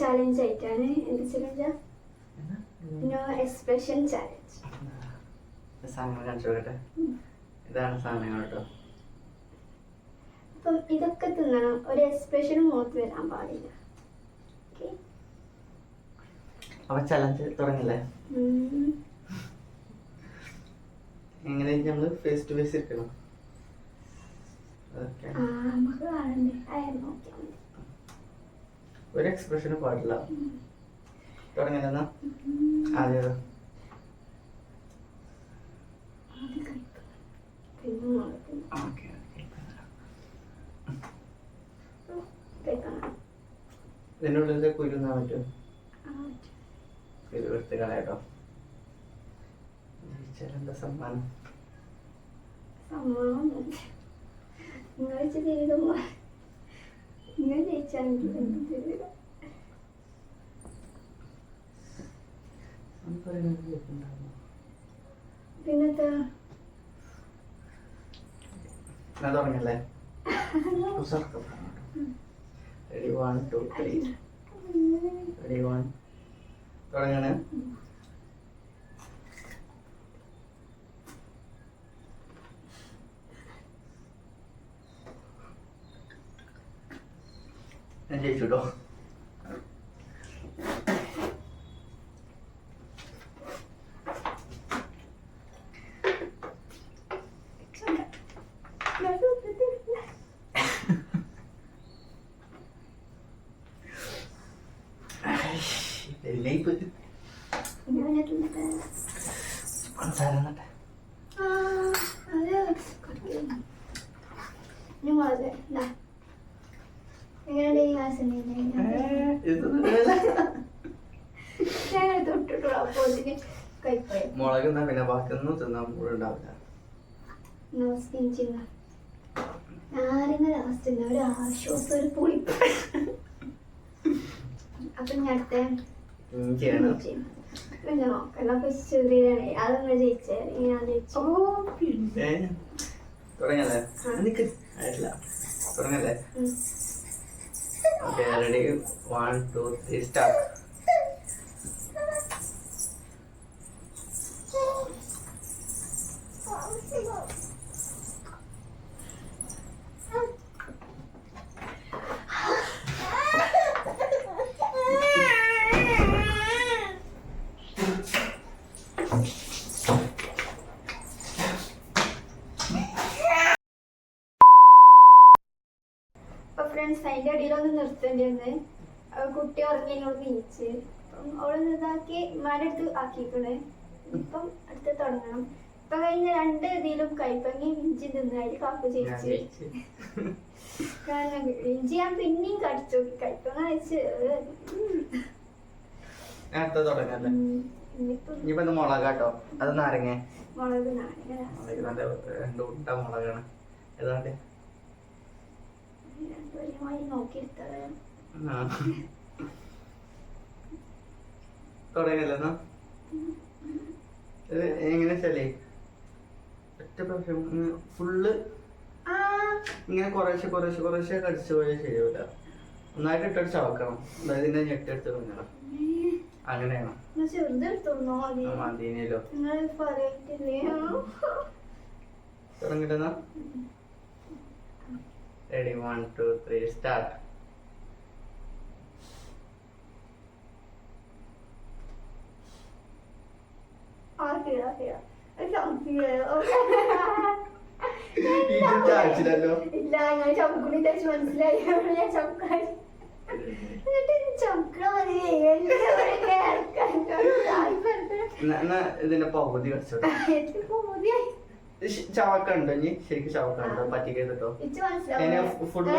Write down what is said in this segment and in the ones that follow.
Challenge ആയിട്ടാണ് എന്ത് ചലഞ്ചാ no expression challenge സാധനങ്ങൾ കാണിച്ചു നോക്കട്ടെ ഇതാണ് സാധനങ്ങൾ കേട്ടോ. അപ്പം ഇതൊക്കെ തിന്നണം. ഒരു എക്സ്പ്രഷൻ മുഖത്ത് വരാൻ പാടില്ല. അപ്പൊ ചലഞ്ച് തുടങ്ങില്ലേ? എങ്ങനെ നമ്മൾ ഫേസ് ടു ഫേസ് ഇരിക്കണം? ഓക്കെ ആ നമുക്ക് കാണണ്ടേ? അയാൾ നോക്കിയാൽ മതി. ഒരു എക്സ്പ്രഷനും പാടില്ല. തുടങ്ങില്ലെന്നാ ആദ്യം കുരുന്നാ പറ്റും. ആ, കുരു എടുത്ത് കളയാട്ടോ ജയിച്ചാലെന്താ സമ്മാനം സമ്മതം നിങ്ങൾ ജയിച്ചാണെങ്കിൽ എന്ത് തരിക? പിന്നെന്താ തുടങ്ങല്ലേ ready one two three ready one തുടങ്ങാണ്. ഞാൻ ജയിച്ചു കേട്ടോ നെയ്പ്പ്. പഞ്ചസാര എന്നിട്ട് മുളക് എന്നാ പിന്നെ ബാക്കിയൊന്നും തിന്നാൻ പുളിപ്പ് അപ്പൊ ഞാൻ അടുത്ത. ഇഞ്ചിയാണ്. പിന്നെ നോക്കണം അപ്പൊ ചെറിയാണ് അതങ്ങനെ ജയിച്ചേ. ഞാൻ ജയിച്ചു. പിന്നെ. തുടങ്ങല്ലേ? നിക്ക്. ആയിട്ടില്ല. തുടങ്ങല്ലേ? ഉം. Okay ready one two three start അപ്പൊ ഫ്രണ്ട്സ് അതിന്റെ നിർത്തേണ്ടത് കുട്ടി എന്നോട് നീച്ച് അവൾ ഇതാക്കി ഉമ്മാന്റെ അടുത്ത് ആക്കിക്കണേ ഇപ്പം അടുത്ത് തുടങ്ങണം. ഇപ്പൊ കഴിഞ്ഞ രണ്ട് ഇതിലും കൈപ്പങ്ങി ഇഞ്ചി തിന്നായി കാപ്പ് ചേച്ചി. കാരണം ഇഞ്ചി ഞാൻ പിന്നെയും കടിച്ചു. കൈപ്പങ്ങ വെച്ച് അടുത്ത തുടങ്ങല്ലേ ഇനിയിപ്പോ ഇത് മുളകാട്ടോ അത് നാരങ്ങ മുളക് നാരങ്ങ മുളക് നല്ല രണ്ട് മുളകാണ്. ഏതാണ്ട്? രണ്ടുപേരുമായി നോക്കിയെടുത്തത്. തുടങ്ങല്ലേ എങ്ങനെ വെച്ചാലേ ഒറ്റ പ്രാവശ്യം ഫുള്ള് ഇങ്ങനെ കുറേശ്ശെ കുറേശ്ശെ കുറേശ്ശെ കടിച്ചു പോയാൽ ശരിയാവില്ല ഒന്നായിട്ട് ഇട്ടടിച്ച് അവക്കണം അതായത് ഇതിന്റെ ഞെട്ടെടുത്ത് തുടങ്ങണം അങ്ങനെയാണ്. എന്നാ ചെറുതെടുത്തോന്നോ മതി. മദീനയിലോ നിങ്ങൾ പറയത്തില്ലേ? തുടങ്ങിട്ടെന്നാ? Ready one, two, three, start. ഇല്ല ഞാൻ ചമക്കുണി ടച്ച് മനസ്സിലായി. ഞാൻ എന്നാ ഇതിന്റെ പകുതി കടിച്ചോട്ടെ മതിയായി ചവക്കുണ്ടോ ഇനി? ശരിക്കും ചവക്കുണ്ടോ പറ്റിക്കരുതോ മനസ്സിലാവും ഫുഡ്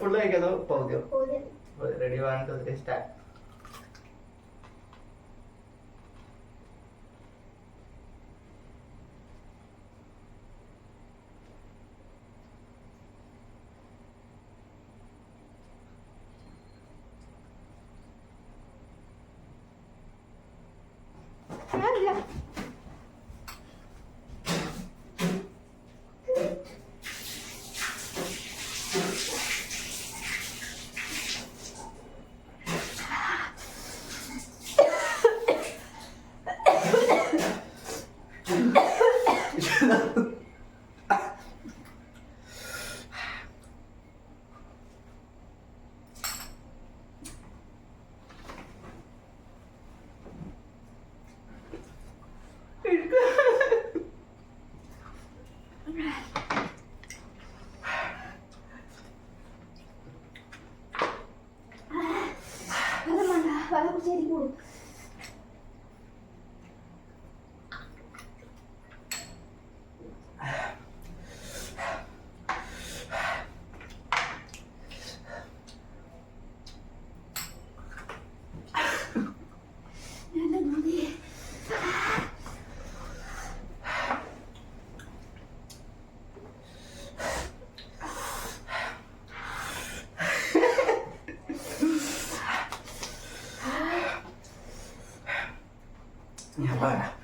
ഫുള്ള് കഴിക്കാതോ? പോരെ. Ready three start. ഞാൻ പറയാം ഇപ്പൊ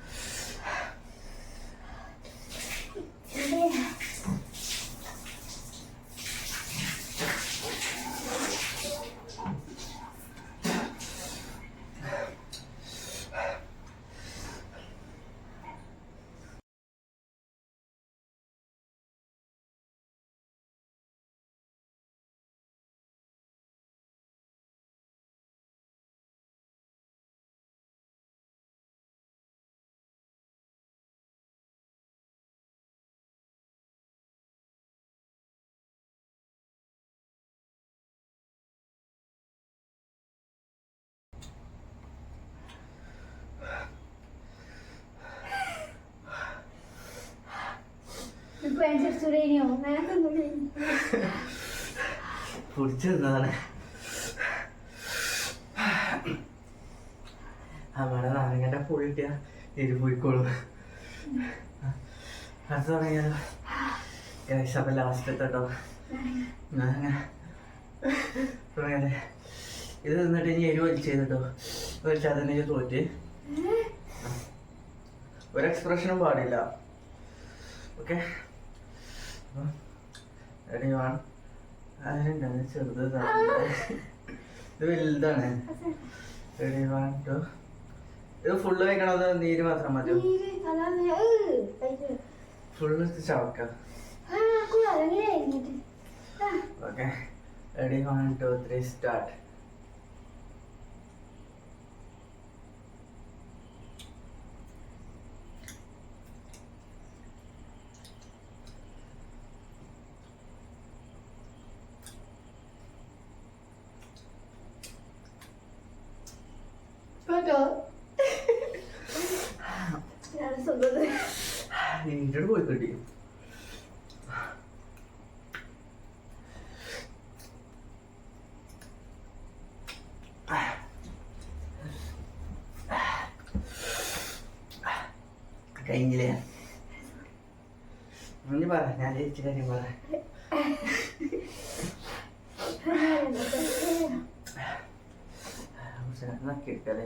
അനുസരിച്ചുടേനിയോ നിനക്കൊന്നും പിടിച്ചിരുന്നതാണ് അമ്മയുടെ നാരങ്ങന്റെ പൊടി കിട്ടിയ എരി പോയിക്കോളും. അത് തുടങ്ങിയാലോ അപ്പൊ ലാസ്റ്റ് എത്തട്ടോ ഇത് നിന്നിട്ട് ഇനി എരി വലിച്ചു ചെയ്തിട്ടോ വലിച്ചാൽ തന്നെ ഇത് തോറ്റ്. ഒരു എക്സ്പ്രഷനും പാടില്ല. ഓക്കെ റെഡി വൺ അതിനുണ്ടാണ് ചെറുത്. ഇത് വലുതാണ്. റെഡി വൺ ടു ഇത് ഫുള്ള് വെക്കണത് നീര് മാത്രം മതി full ചവക്ക okay ready one two three start നീറ്റോട് പോയി കിട്ടി കഴിഞ്ഞില്ലേ? നീ പറ ഞാൻ ജയിച്ച കാര്യം പറ. നക്കിയെടുക്കല്ലേ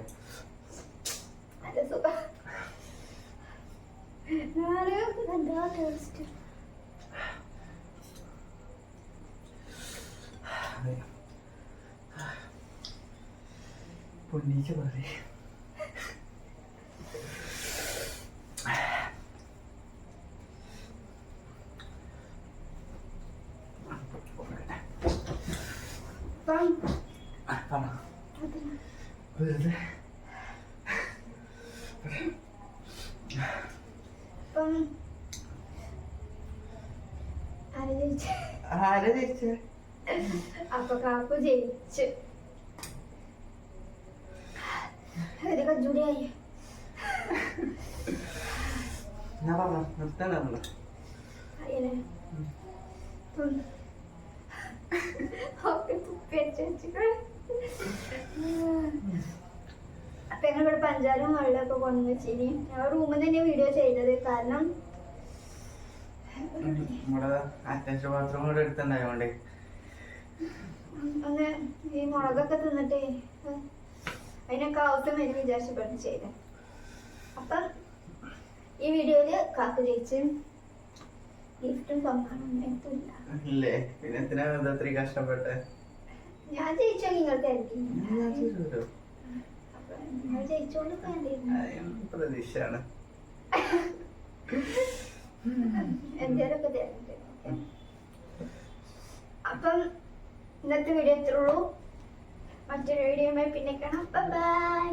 പൊന്നീച്ച പറയേ വെറുതെ ആരാ ജയിച്ചേ അപ്പൊ കാപ്പ് ജയിച്ച് ഒരു കജൂടിയായി ഞാൻ പറഞ്ഞു നിർത്തണല്ലോ അറിയലേ ഒക്കെ തുപ്പി അടിച്ച് വെച്ചിട്ട് അപ്പൊ ഞങ്ങൾ ഇവിടെ പഞ്ചാരം വെള്ളമൊക്കെ കൊണ്ടു വെച്ചിനി ഞങ്ങൾ റൂമിൽ തന്നെ വീഡിയോ ചെയ്തത് കാരണം നമ്മുടെ അറ്റാച്ച് ബാത്റൂം കൂടെ എടുത്തുണ്ടായോണ്ടേ ഒന്ന് ഈ മുളകൊക്കെ തിന്നിട്ടേ അതിനൊക്കെ ആവശ്യം വരും വിചാരിച്ചപ്പെട്ട് ചെയ്ത. അപ്പം ഈ വീഡിയോയിൽ കാക്കു ജയിച്ച് ഗിഫ്റ്റും സമ്മാനം കഷ്ടപ്പെട്ടെ? ഞാൻ ജയിച്ചോ നിങ്ങൾക്ക് പ്രതീക്ഷയാണ്. അപ്പം ഇന്നത്തെ വീഡിയോ എത്രയുള്ളൂ മറ്റൊരു വീഡിയോയുമായി പിന്നെ കാണാം ബൈ